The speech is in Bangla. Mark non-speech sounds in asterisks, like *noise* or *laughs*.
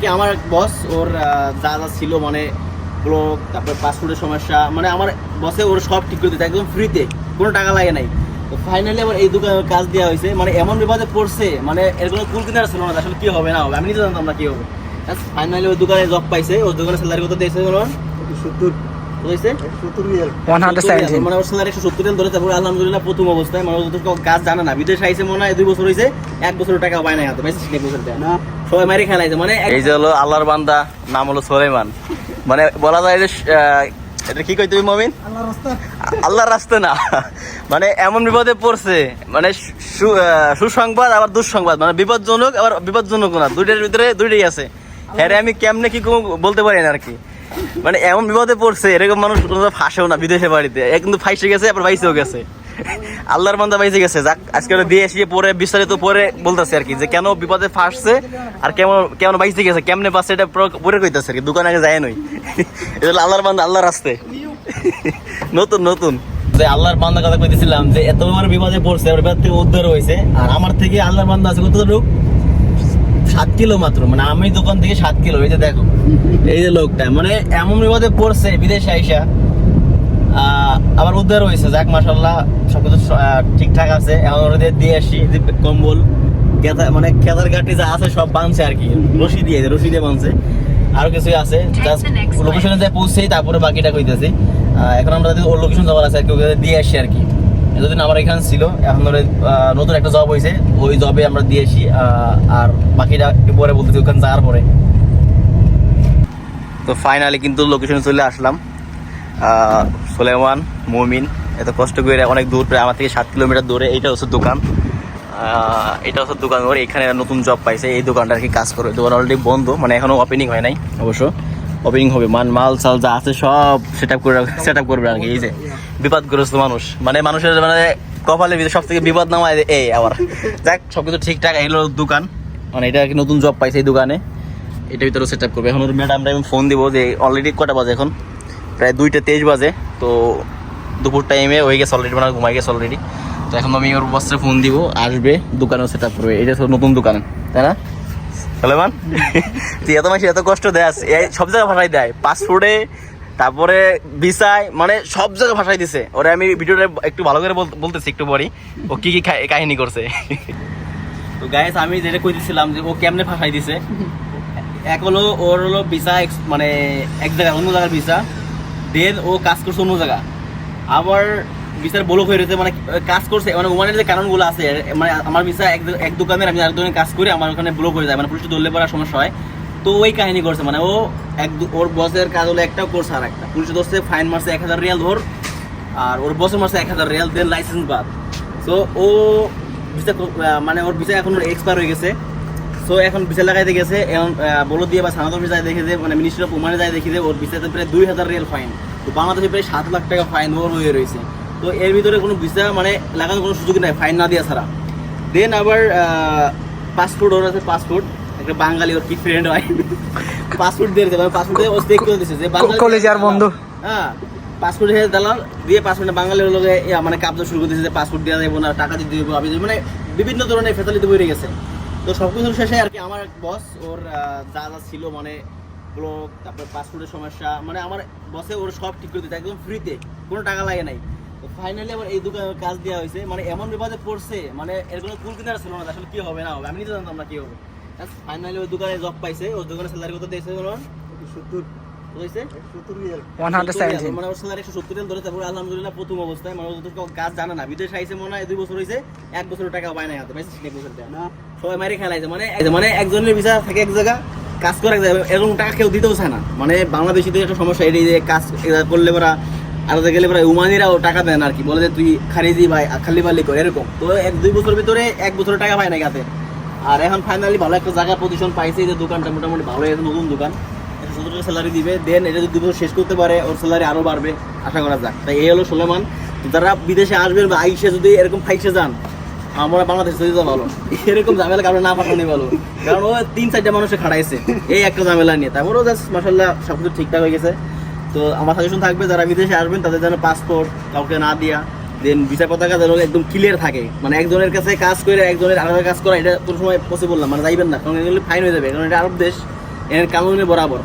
কি এক বস ওর যা যা ছিল মানে ব্লক তারপর পাসপোর্টের সমস্যা মানে আমার বসে ওর সব ঠিক করে দিতে একদম ফ্রিতে কোনো টাকা লাগে নাই। তো ফাইনালি আমার এই দোকানের কাজ দেওয়া হয়েছে মানে এমন বিপদে পড়ছে মানে এর কোনো কুল কিনার ছিল না, আসলে কী হবে, না হবে, আমি নিজে জানতাম না কী হবে। ফাইনালি ওই দোকানে জব পাইছে, ওর দোকানে স্যালারি কত দিয়েছে বলুন? সত্তর। মানে ওর স্যালারি একশো সত্তর ধরে তারপরে আলহামদুলিল্লাহ প্রথম অবস্থায়। মানে কাজ জানে না। বিদেশ মনে হয় দুই বছর হয়েছে এক বছর টাকা পায় না হাতে। বছর সবাই মারি খেলাইছে। মানে এই যে হলো আল্লাহর বান্দা নাম হলো সোলেমান মানে বলা যায় যে এটা কি কই তুমি মমিন? রাস্তা। আল্লাহর রাস্তা না। মানে এমন বিপদে পড়ছে মানে সু- আহ, সুসংবাদ আবার দুঃসংবাদ। মানে বিপদজনক আবার বিপদজনক না। দুইটার ভিতরে দুইটাই আছে। হ্যাঁ রে, আমি কেমনে কি বলতে পারি না আর কি? মানে এমন বিপদে পড়ছে, এরকম মানুষ ফাঁসেও না বিদেশে বাড়িতে। কিন্তু ফাইসে গেছে, আবার বাইসেও গেছে। আল্লাহর বান্দা বাইসে গেছে। যাক, আজকে দিয়ে এসে পরে বিস্তারিত পরে বলতেছে আর কি, যে কেন বিপদে ফাঁসছে আর কেমন কেমন বাইসে গেছে, কেমনে পাচ্ছে এটা পরে কইতেছে আর কি, দোকানে আগে যায় নই। *laughs* এটা আল্লাহর বান্দা, আল্লাহর রাস্তে। *laughs* নতুন নতুন। যে আল্লাহর বান্দা কথা কইতেছিলাম যে এত বড় বিপদে পড়ছে বিপদ থেকে উদ্ধার হয়েছে আর আমার থেকে আল্লাহর বান্দা আছে কত লোক সাত কিলো মাত্র মানে আমি দোকান থেকে সাত কিলো এই যে দেখো এই যে লোকটা মানে এমন বিপদে পড়ছে বিদেশে আইসা। আবার উদ্ধার হয়েছে যাক মাসাল্লাহ সবকিছু ঠিকঠাক আছে। এখন ওদের দিয়ে আসি যে কম্বল কেতা মানে কেদার গাটি যা আছে সব বানছে আর কি রশি দিয়ে রশি দিয়ে বানছে। আরও কিছুই আছে জাস্ট লোকেশনে যাই পৌঁছেই তারপরে বাকিটা কইতেছি। এখন আমরা যদি ওর লোকেশন যাওয়ার আছে আর কি দিয়ে আসি আর কি। এতদিন আমার এখানে ছিল, এখন ধরে নতুন একটা জব হয়েছে ওই জবে আমরা দিয়েছি আর বাকিটা পরে বলতেছি, ওখানে যাওয়ার পরে। তো ফাইনালি কিন্তু লোকেশনে চলে আসলাম। সুলেমান মুমিন, এত কষ্ট করে অনেক দূর, প্রায় আমার থেকে সাত কিলোমিটার দূরে, এইটা হচ্ছে দোকান। এটা হচ্ছে দোকান, ওর এখানে নতুন জব পাইছে, এই দোকানটা আর কি কাজ করে, দোকান অলরেডি বন্ধ মানে এখনও ওপেনিং হয় নাই। অবশ্য। ওপেনিং হবে, মান, মাল, চাল যা আছে সব সেট আপ করে সেট আপ করবে আর কি, এই যে বিপদগ্রস্ত মানুষ। মানে মানুষের মানে কপালে সব থেকে বিপদ নামায় এই আবার। যাক সব কিছু ঠিকঠাক এগুলো দোকান। মানে এটা আর কি নতুন জব পাইছে এই দোকানে। এটা ভিতরে সেট আপ করবে। এখন ওর ম্যাডামরা আমি ফোন দিব যে অলরেডি কটা বাজে এখন? প্রায় দুইটা তেইশ বাজে, তো দুপুর টাইমে হয়ে গেছে অলরেডি মানে ঘুমাই গেছে অলরেডি তো এখন আমি ওর বসে ফোন দিব, আসবে, দোকানেও সেট আপ করবে এটা নতুন দোকান, তাই না? সালেমান, তুই এত মাসে এত কষ্ট দেয় সব জায়গায় ভাষায় দেয়। পাসপোর্টে তারপরে ভিসায় মানে সব জায়গায় ভাষায় দিছে। ওরে আমি ভিডিওটা একটু ভালো করে বল- বলতেছি একটু পরই। ও কি কি কাহিনী করছে। তো গাইস আমি যেটা কইতেছিলাম যে ও কেমনে ফাঁসাই দিছে, এক হলো ওর হলো ভিসা মানে এক জায়গায়, অন্য জায়গার ভিসা দেন ও কাজ করছে অন্য জায়গা আবার ভিসার বলক হয়ে রয়েছে মানে কাজ করছে। মানে ওমানের যে কারণগুলো আছে মানে আমার ভিসা এক দোকানের আমি আরেক দোকানে কাজ করি, আমার ওখানে ব্লক হয়ে যায় মানে পুলিশ ধরলে পড়ার সমস্যা হয়। তো ওই কাহিনী করছে মানে ও এক ওর বসের কাজ হলো একটা করছে আর একটা। পুলিশ ধরছে ফাইন মারছে এক হাজার রিয়াল ধর, আর ওর বসের মারছে এক হাজার রিয়াল দেন লাইসেন্স বাদ। তো ও ভিসা মানে ওর ভিসা এখন এক্সপায়ার হয়ে গেছে। সো এখন ভিসা লাগাইতে গেছে, এখন বলো দিয়ে বা সানাদ অফিস যায় দেখে যে মানে মিনিস্ট্রি অফ ওমানে যায় দেখে যে, ওর ভিসাতে প্রায় দুই হাজার রিয়াল ফাইন তো বাংলাদেশে প্রায় সাত লাখ টাকা ফাইন ওর হয়ে রয়েছে। তো এর ভিতরে কোনো ভিসা মানে লাগানোর কোনো সুযোগ নাই ফাইন না দেওয়া ছাড়া। দেন আবার পাসপোর্ট ওর আছে পাসপোর্ট একটা বাঙালি ওর কি ফ্রেন্ড হয়। পাসপোর্ট দিয়ে দিয়েছে মানে পাসপোর্ট দিয়ে ও চেক করে দিয়েছে যে বাঙালি- কলেজের বন্ধু। হ্যাঁ পাসপোর্ট হয়ে দালাল দিয়ে পাসপোর্টে বাঙালির লোকে মানে কাবজা শুরু করে দিয়েছে যে পাসপোর্ট দেওয়া যাবে না টাকা দিতে দেবো আমি মানে বিভিন্ন ধরনের ফেসিলিটি বেড়ে গেছে। তো সব কিছুর শেষে আর কি আমার বস ওর যা যা ছিল মানে ব্লক তারপর পাসপোর্টের সমস্যা মানে আমার বসে ওর সব ঠিক করে দিতে একদম ফ্রিতে কোনো টাকা লাগে নাই। তো ফাইনালি আমার এই দোকানে কাজ দেওয়া হয়েছে। মানে এমন বিপদে পড়ছে মানে এর কোনো কুল কিনার ছিল না আসলে কি হবে না হবে? আমি নিজে জানতাম না কি হবে। ফাইনালি ওই দোকানে জব পাইছে ওর দোকানে স্যালারি কত দিয়েছে বলুন? সত্তর। মানে আলহামদুলিল্লাহ প্রথম অবস্থায় মানে কাজ জানে না। বিদেশ মনে হয় দুই বছর হয়েছে এক বছর টাকা পায় না হাতে এক বছর টাকা। না। সবাই মারি খেলাইছে মানে মানে একজনের ভিসা থাকে এক জায়গা কাজ করে এরকম টাকা কেউ দিতেও চায় না। মানে বাংলাদেশিদের একটা সমস্যা এটাই যে কাজ করলে ওরা আলাদা গেলে ওরা উমানিরাও টাকা দেয় না আর কি। বলে যে, তুই খারিজি ভাই খালি বালি এরকম। তো এক দুই বছর ভিতরে এক বছর টাকা পায় না হাতে আর এখন ফাইনালি ভালো একটা জায়গা পজিশন পাইছে যে দোকানটা মোটামুটি ভালো হয়েছে নতুন দোকান। স্যালারি দিবে দেন এটা যদি বছর শেষ করতে পারে, ওর স্যালারি আরও বাড়বে, আশা করা যাক। তাই এই হলো সোলেমান। যারা বিদেশে আসবেন বা আইসে যদি এরকম ফাইসে যান, আমরা বাংলাদেশ যদি ভালো। এরকম ঝামেলা কারণে না পাঠানো ভালো। কারণ ও তিন, চারটা মানুষে খাড়াইছে। এই একটা ঝামেলা নিয়ে। তারপরেও জাস্ট মাসাল্লাহ সব কিছু ঠিকঠাক হয়ে গেছে। তো আমার সাজেশন থাকবে যারা বিদেশে আসবেন, তাদের যেন পাসপোর্ট কাউকে না দিয়া দেন ভিসা পতাকা যেন একদম ক্লিয়ার থাকে। মানে একজনের কাছে কাজ করে, একজনের আলাদা কাজ করা, এটা কোনো সময় পসিবল না। মানে যাইবেন না, কারণ এগুলো ফাইন হয়ে যাবে, কারণ এটা আরব দেশ, এর কানুনে বরাবর।